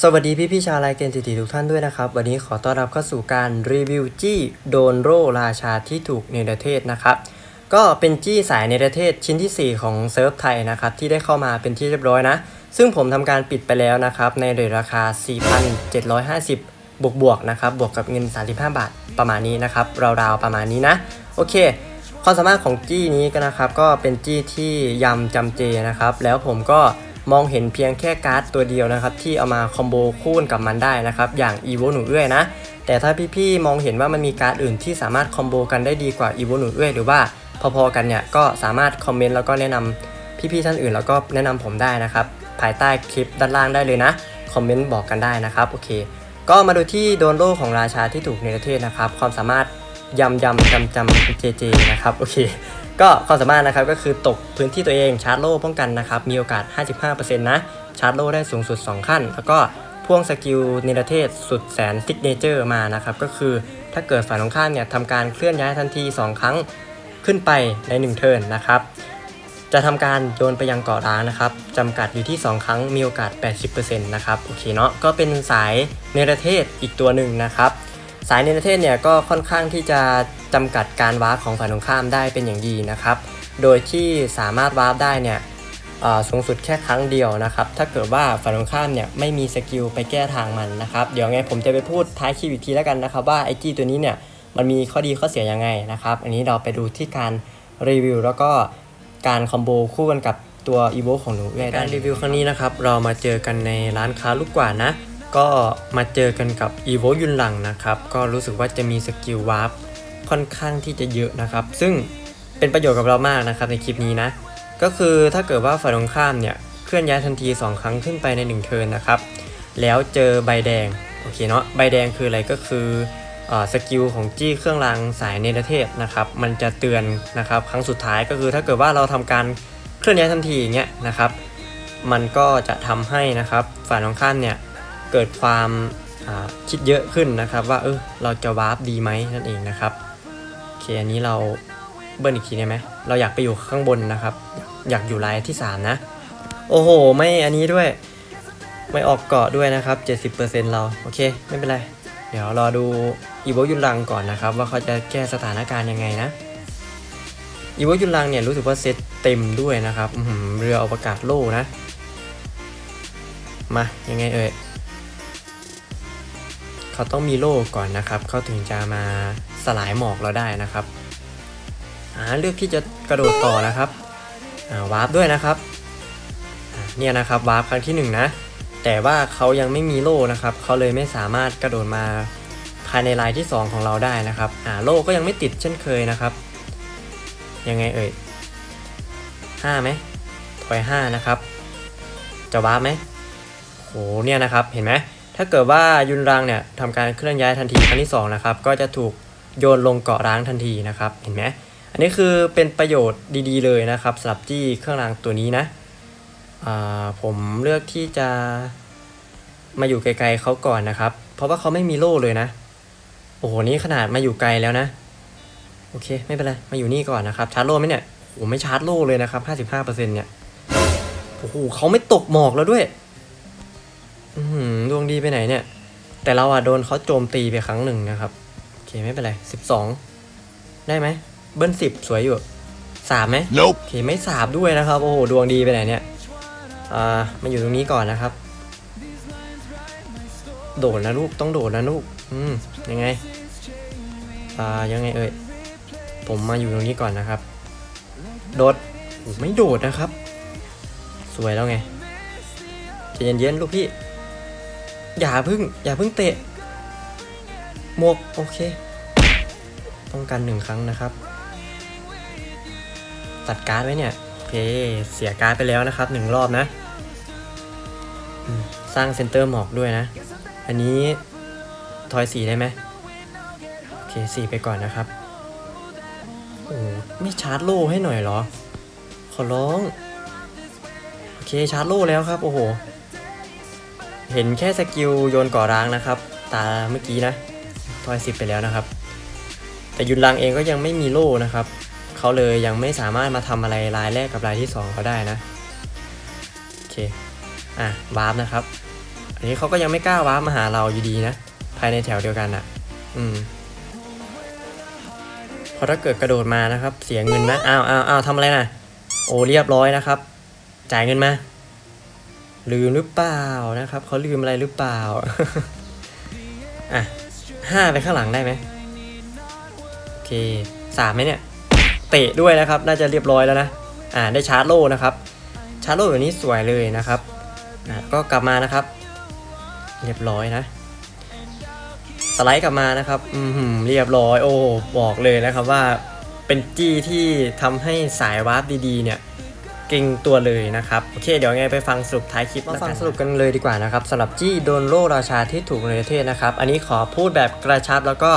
สวัสดีพี่พี่ชาวไลเกมติตีทุกท่านด้วยนะครับ วันนี้ขอต้อนรับเข้าสู่การรีวิวจี้โดนโรราชาที่ถูกเนรเทศนะครับ ก็เป็นจี้สายเนรเทศชิ้นทีสี่4 ของเซิร์ฟไทยนะครับ ที่ได้เข้ามาเป็นที่เรียบร้อยนะ ซึ่งผมทำการปิดไปแล้วนะครับ ในเรทราคา 4,750 บวกบวกนะครับ บวกกับเงิน 35 บาทประมาณนี้นะครับราวๆประมาณนี้นะ โอเคความสามารถของจี้นี้ก็นะครับ ก็เป็นจี้ที่ยำจำเจนะครับ แล้วผมก็ มองเห็นเพียงแค่การ์ดตัวเดียวนะครับ ที่เอามาคอมโบคู่กับมันได้นะครับ อย่าง e v o หนูเอื้อยนะ แต่ถ้าพี่ๆมองเห็นว่ามันมีการ์ดอื่นที่สามารถคอมโบกันได้ดีกว่า e v o หนูเอื้อยหรือว่าพอๆกันเนี่ยก็สามารถคอมเมนต์แล้วก็แนะนำพี่ๆท่านอื่นแล้วก็แนะนำผมได้นะครับ ภายใต้คลิปด้านล่างได้เลยนะคอมเมนต์บอกกันได้นะครับโอเค ก็มาดูที่โดนโล่ของราชาที่ถูกเนรเทศนะครับ ความสามารถยำยำจำจำเจเจนะครับโอเค ก็ความสามารถนะครับก็คือตกพื้นที่ตัวเองชาร์จโล่ป้องกันนะครับมีโอกาส 55%นะชาร์จโล่ได้สูงสุด 2 ขั้น แล้วก็พ่วงสกิลเนรเทศสุดแสนซิกเนเจอร์มานะครับก็คือถ้าเกิดฝ่ายตรงข้ามเนี่ยทำการเคลื่อนย้ายทันที 2 ครั้งขึ้นไปใน 1 เทิร์นนะครับจะทำการโยนไปยังเกาะร้างนะครับจำกัดอยู่ที่ 2 ครั้งมีโอกาส 80%นะครับโอเคเนาะก็เป็นสายเนรเทศอีกตัวหนึ่งนะครับสายเนรเทศเนี่ยก็ค่อนข้างที่จะ จำกัดการวาร์ปของฝ่ายตรงข้ามได้เป็นอย่างดีนะครับ โดยที่สามารถวาร์ปได้เนี่ยเอ่อสูงสุดแค่ครั้งเดียวนะครับ ถ้าเกิดว่าฝ่ายตรงข้ามเนี่ยไม่มีสกิลไปแก้ทางมันนะครับ เดี๋ยวไงผมจะไปพูดท้ายคลิปอีกทีแล้วกันนะครับว่าไอจีตัวนี้เนี่ยมันมีข้อดีข้อเสียยังไงนะครับ อันนี้เราไปดูที่การรีวิวแล้วก็การคอมโบคู่กันกับตัวอีโวของหนูเอ้ยการรีวิวครั้งนี้นะครับ เรามาเจอกันในร้านค้าลูกกว่าดนะ ก็มาเจอกันกับ e v o ยุนหลังนะครับ ก็รู้สึกว่าจะมีสกิลวาร์ป ค่อนข้างที่จะเยอะนะครับ ซึ่งเป็นประโยชน์กับเรามากนะครับในคลิปนี้นะ ก็คือถ้าเกิดว่าฝ่ายตรงข้ามเนี่ยเคลื่อนย้ายทันที 2 ครั้งขึ้นไปใน 1 เทิร์นนะครับ แล้วเจอใบแดงโอเคเนาะใบแดงคืออะไรก็คืออสกิลของจี้เครื่องรางสายเนรเทศนะครับมันจะเตือนนะครับครั้งสุดท้ายก็คือถ้าเกิดว่าเราทำการเคลื่อนย้ายทันทีอย่างเงี้ยนะครับ มันก็จะทำให้นะครับฝ่ายตรงข้ามเนี่ยเกิดความคิดเยอะขึ้นนะครับว่าเออเราจะวาร์ปดีไหมนั่นเองนะครับ เคอันนี้เราเบิ้ลอีกทีได้ไหมเราอยากไปอยู่ข้างบนนะครับ อยากอยู่ไลน์ที่ 3 นะ โอ้โห ไม่อันนี้ด้วย ไม่ออกเกาะด้วยนะครับ 70%เรา โอเค ไม่เป็นไร เดี๋ยวรอดูอีโวยุนรังก่อนนะครับ ว่าเขาจะแก้สถานการณ์ยังไงนะอีโวยุนรังเนี่ยรู้สึกว่าเซตเต็มด้วยนะครับอื้อหือเรืออวกาศโล่นะ มา ยังไงเอ่ยเขาต้องมีโล่ก่อนนะครับ เขาถึงจะมา สลายหมอกเราได้นะครับอ่าเลือกที่จะกระโดดต่อนะครับอ่าวาร์ปด้วยนะครับเนี่ยนะครับวาร์ปครั้งที่หนึ่งนะแต่ว่าเขายังไม่มีโล่นะครับเขาเลยไม่สามารถกระโดดมาภายในลายที่ 2 ของเราได้นะครับอ่าโล่ก็ยังไม่ติดเช่นเคยนะครับ ยังไงเอ่ยห้าไหมถอยห้านะครับ จะวาร์ปไหมโหเนี่ยนะครับเห็นไหมถ้าเกิดว่ายุนรังเนี่ยทำการเคลื่อนย้ายทันทีครั้งที่2นะครับก็จะถูก โยนลงเกาะร้างทันทีนะครับ เห็นไหมอันนี้คือเป็นประโยชน์ดีๆเลยนะครับสำหรับจี้เครื่องรางตัวนี้นะผมเลือกที่จะมาอยู่ไกลๆเขาก่อนนะครับ เพราะว่าเขาไม่มีโล่เลยนะ โอ้โหนี่ขนาดมาอยู่ไกลแล้วนะ โอเคไม่เป็นไรมาอยู่นี่ก่อนนะครับชาร์จโล่ไหมเนี่ยโอ้โหไม่ชาร์จโล่เลยนะครับ 55%เนี่ยโอ้โหเขาไม่ตกหมอกแล้วด้วยอืดวงดีไปไหนเนี่ย แต่เราอะโดนเขาโจมตีไปครั้งหนึ่งนะครับ ไม่เป็นไรสิบสองได้ไหม เบิ้ลสิบสวยอยู่สามไหม Nope. โอเคไม่สาบด้วยนะครับ โอ้โห ดวงดีไปไหนเนี่ย อ่ามาอยู่ตรงนี้ก่อนนะครับ โดดนะลูก ต้องโดดนะลูก อืม ยังไง อ่า ยังไงเอ่ย ผมมาอยู่ตรงนี้ก่อนนะครับ โดดโอ้ไม่โดดนะครับ สวยแล้วไงใจเย็นๆลูกพี่ อย่าพึ่ง อย่าพึ่งเตะ หมวก โอเค ป้องกันหนึ่งครั้งนะครับ ตัดการ์ดไว้เนี่ยโอเคเสียการ์ดไปแล้วนะครับหนึ่งรอบนะ สร้างเซนเตอร์หมอกด้วยนะ อันนี้ทอยสีได้ไหมโอเคสีไปก่อนนะครับโอ้ไม่ชาร์จโล่ให้หน่อยเหรอ ขอร้องโอเคชาร์จโล่แล้วครับโอ้โหเห็นแค่สกิลโยนก่อร้างนะครับ ตาเมื่อกี้นะทอยสิบไปแล้วนะครับ แต่ยุนรังเองก็ยังไม่มีโล่นะครับ เขาเลยยังไม่สามารถมาทำอะไรรายแรกกับรายที่2เขาได้นะ โอเค อะวาร์ปนะครับ อันนี้เขาก็ยังไม่กล้าว้าร์ปมาหาเราอยู่ดีนะ ภายในแถวเดียวกันอะ อืมพราะถ้าเกิดกระโดดมานะครับ เสียเงินนะอ้าวอ้าวอ้าวทำอะไรนะโอ้เรียบร้อยนะครับ จ่ายเงินมา ลืมหรือเปล่านะครับเขาลืมอะไรหรือเปล่า อะห้าไปข้างหลังได้ไหม เคสามไหมเนี่ย เตะด้วยนะครับ น่าจะเรียบร้อยแล้วนะ อ่า ได้ชาร์จโล่นะครับ ชาร์จโล่แบบนี้สวยเลยนะครับ อ่า ก็กลับมานะครับ เรียบร้อยนะ สไลด์กลับมานะครับ อืมหืมเรียบร้อย โอ้ บอกเลยนะครับว่า เป็นจี้ที่ทำให้สายวาร์ปดีๆ เนี่ยเก่งตัวเลยนะครับ โอเค เดี๋ยวไงไปฟังสรุปท้ายคลิปมาฟังสรุปกันเลยดีกว่านะครับสำหรับจี้โดนโล่ราชาที่ถูกในประเทศนะครับ อันนี้ขอพูดแบบกระชับแล้วก็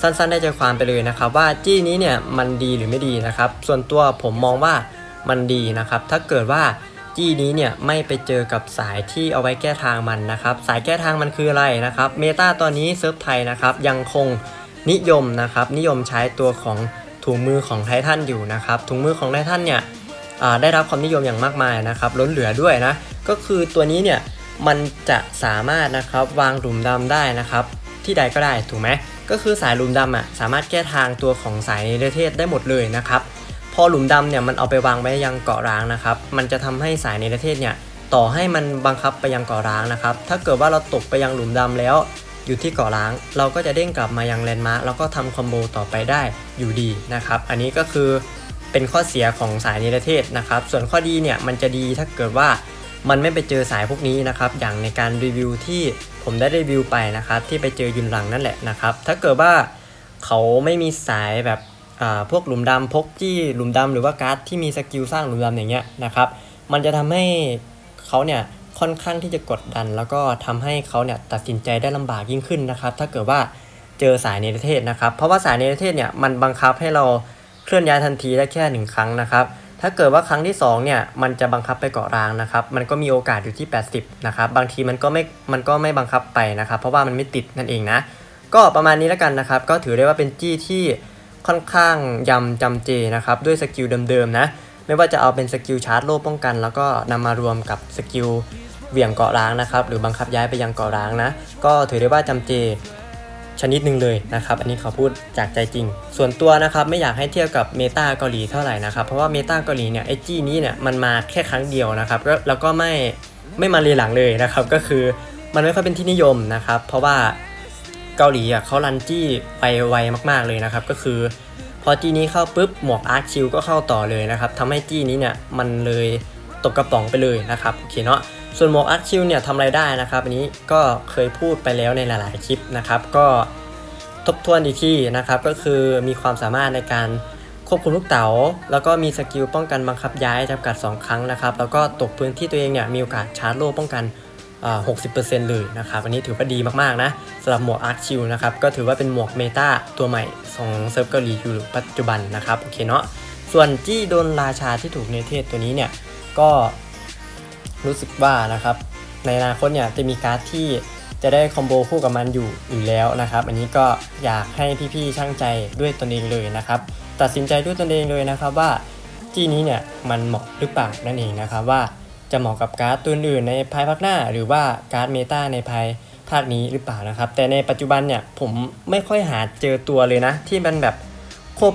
สั้นๆ ได้ใจความไปเลยนะครับ ว่าจี้นี้เนี่ยมันดีหรือไม่ดีนะครับ ส่วนตัวผมมองว่ามันดีนะครับ ถ้าเกิดว่าจี้นี้เนี่ยไม่ไปเจอกับสายที่เอาไว้แก้ทางมันนะครับ สายแก้ทางมันคืออะไรนะครับเมตาตอนนี้เซิร์ฟไทยนะครับยังคงนิยมนะครับนิยมใช้ตัวของถุงมือของไททันอยู่นะครับถุงมือของไททันเนี่ยได้รับความนิยมอย่างมากมายนะครับล้นเหลือด้วยนะก็คือตัวนี้เนี่ยมันจะสามารถนะครับวางหลุมดำได้นะครับที่ใดก็ได้ถูกไหม ก็คือสายหลุมดำอะสามารถแก้ทางตัวของสายในประเทศได้หมดเลยนะครับพอหลุมดำเนี่ยมันเอาไปวางไว้ยังเกาะร้างนะครับมันจะทำให้สายในประเทศเนี่ยต่อให้มันบังคับไปยังเกาะร้างนะครับถ้าเกิดว่าเราตกไปยังหลุมดำแล้ว อยู่ที่เกาะร้าง เราก็จะเด้งกลับมายังแลนด์มาร์คแล้วก็ทำคอมโบต่อไปได้อยู่ดีนะครับอันนี้ก็คือเป็นข้อเสียของสายนิรเทศนะครับ ส่วนข้อดีเนี่ยมันจะดีถ้าเกิดว่ามันไม่ไปเจอสายพวกนี้นะครับ อย่างในการรีวิวที่ ผมได้รีวิวไปนะครับ ที่ไปเจอยุนหลังนั่นแหละนะครับ ถ้าเกิดว่าเขาไม่มีสายแบบอ่าพวกหลุมดำพกจี้หลุมดำหรือว่าการ์ดที่มีสกิลสร้างหลุมดำอย่างเงี้ยนะครับมันจะทำให้เขาเนี่ยค่อนข้างที่จะกดดัน แล้วก็ทำให้เขาเนี่ยตัดสินใจได้ลำบากยิ่งขึ้นนะครับ ถ้าเกิดว่าเจอสายในประเทศนะครับ เพราะว่าสายในประเทศเนี่ยมันบังคับให้เราเคลื่อนย้ายทันทีได้แค่1ครั้งนะครับ ถ้าเกิดว่าครั้งที่2เนี่ยมันจะบังคับไปเกาะร้างนะครับ มันก็มีโอกาสอยู่ที่ 80 นะครับ บางทีมันก็ไม่ มันก็ไม่บังคับไปนะครับ เพราะว่ามันไม่ติดนั่นเองนะ ก็ประมาณนี้แล้วกันนะครับ ก็ถือได้ว่าเป็นจี้ที่ค่อนข้างยำจำเจนะครับ ด้วยสกิลเดิมๆนะ ไม่ว่าจะเอาเป็นสกิลชาร์จโล่ป้องกัน แล้วก็นำมารวมกับสกิลเหวี่ยงเกาะร้างนะครับ หรือบังคับย้ายไปยังเกาะร้างนะ ก็ถือได้ว่าจำเจ ชนิดหนึ่งเลยนะครับ อันนี้เขาพูดจากใจจริง ส่วนตัวนะครับไม่อยากให้เทียบกับเมตาเกาหลีเท่าไหร่นะครับ เพราะว่าเมตาเกาหลีเนี่ยไอจี้นี้เนี่ยมันมาแค่ครั้งเดียวนะครับ แล้วแล้วก็ไม่ไม่มาเรียหลังเลยนะครับ ก็คือมันไม่ค่อยเป็นที่นิยมนะครับ เพราะว่าเกาหลีอะเขารันจี้ไปไวมาก ๆเลยนะครับ ก็คือพอจี้นี้เข้าปุ๊บหมวกอาร์คชิลก็เข้าต่อเลยนะครับทำให้จี้นี้เนี่ยมันเลยตกกระป๋องไปเลยนะครับโอเคเนาะ ส่วนหมวกอาร์คชิลเนี่ยทำอะไรได้นะครับ อันนี้ก็เคยพูดไปแล้วในหลาย ๆ คลิปนะครับ ก็ทบทวนอีกทีนะครับ ก็คือมีความสามารถในการควบคุมลูกเต๋า แล้วก็มีสกิลป้องกันบังคับย้ายจำกัด 2 ครั้งนะครับ แล้วก็ตกพื้นที่ตัวเองเนี่ยมีโอกาสชาร์จโล่ป้องกันอ่า60%เลยนะครับ อันนี้ถือว่าดีมาก ๆ นะสำหรับหมวกอาร์คชิลนะครับ ก็ถือว่าเป็นหมวกเมตาตัวใหม่ของเซิร์ฟเกาหลีอยู่ปัจจุบันนะครับ โอเคเนาะ ส่วนจี้โดนราชาที่ถูกในเทศตัวนี้เนี่ย ก็ รู้สึกว่านะครับ ในอนาคตเนี่ยจะมีการ์ดที่จะได้คอมโบคู่กับมันอยู่อยู่แล้วนะครับ อันนี้ก็อยากให้พี่ๆช่างใจด้วยตนเองเลยนะครับ ตัดสินใจด้วยตนเองเลยนะครับว่าที่นี้เนี่ยมันเหมาะหรือเปล่านั่นเองนะครับว่าจะเหมาะกับการ์ดตัวอื่นในภายภาคหน้า หรือว่าการ์ดเมตาในภายภาคนี้หรือเปล่านะครับ แต่ในปัจจุบันเนี่ยผมไม่ค่อยหาเจอตัวเลยนะ ที่มันแบบควบ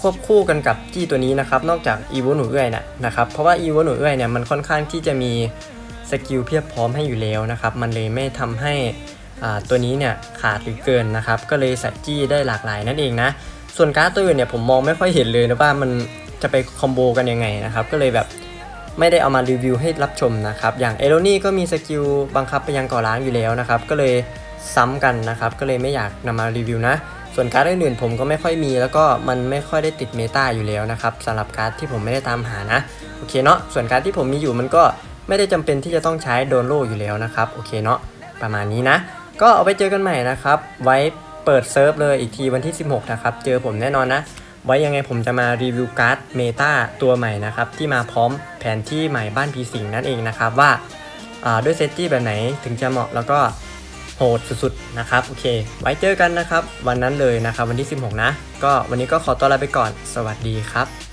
ควบคู่กันกับจี้ตัวนี้นะครับ นอกจากอีโวหนูเอื้อยนะนะครับ เพราะว่าอีโวหนูเอื้อยเนี่ยมันค่อนข้างที่จะมีสกิลเพียบพร้อมให้อยู่แล้วนะครับ มันเลยไม่ทำให้ตัวนี้เนี่ยขาดหรือเกินนะครับ ก็เลยใส่จี้ได้หลากหลายนั่นเองนะ ส่วนการ์ดตัวอื่นเนี่ยผมมองไม่ค่อยเห็นเลยนะว่ามันจะไปคอมโบกันยังไงนะครับ ก็เลยแบบไม่ได้เอามารีวิวให้รับชมนะครับ อย่างเอโรนี่ก็มีสกิลบังคับไปยังก่อล้างอยู่แล้วนะครับ ก็เลยซ้ำกันนะครับ ก็เลยไม่อยากนำมารีวิวนะ ส่วนการ์ดอื่นๆผมก็ไม่ค่อยมี แล้วก็มันไม่ค่อยได้ติดเมตาอยู่แล้วนะครับสำหรับการ์ดที่ผมไม่ได้ตามหานะโอเคเนาะส่วนการ์ดที่ผมมีอยู่มันก็ไม่ได้จำเป็นที่จะต้องใช้โดนโลอยู่แล้วนะครับโอเคเนาะประมาณนี้นะ ก็เอาไปเจอกันใหม่นะครับ ไว้เปิดเซิร์ฟเลยอีกทีวันที่ 16 นะครับ เจอผมแน่นอนนะ ไว้ยังไงผมจะมารีวิวการ์ดเมตาตัวใหม่นะครับ ที่มาพร้อมแผนที่ใหม่บ้านผีสิงนั่นเองนะครับว่าอ่าด้วยเซตตี้แบบไหนถึงจะเหมาะแล้วก็ โหดสุดๆนะครับโอเค ไว้เจอกันนะครับ วันนั้นเลยนะครับ วันที่ 16 นะ ก็วันนี้ก็ขอตัวลาไปก่อน สวัสดีครับ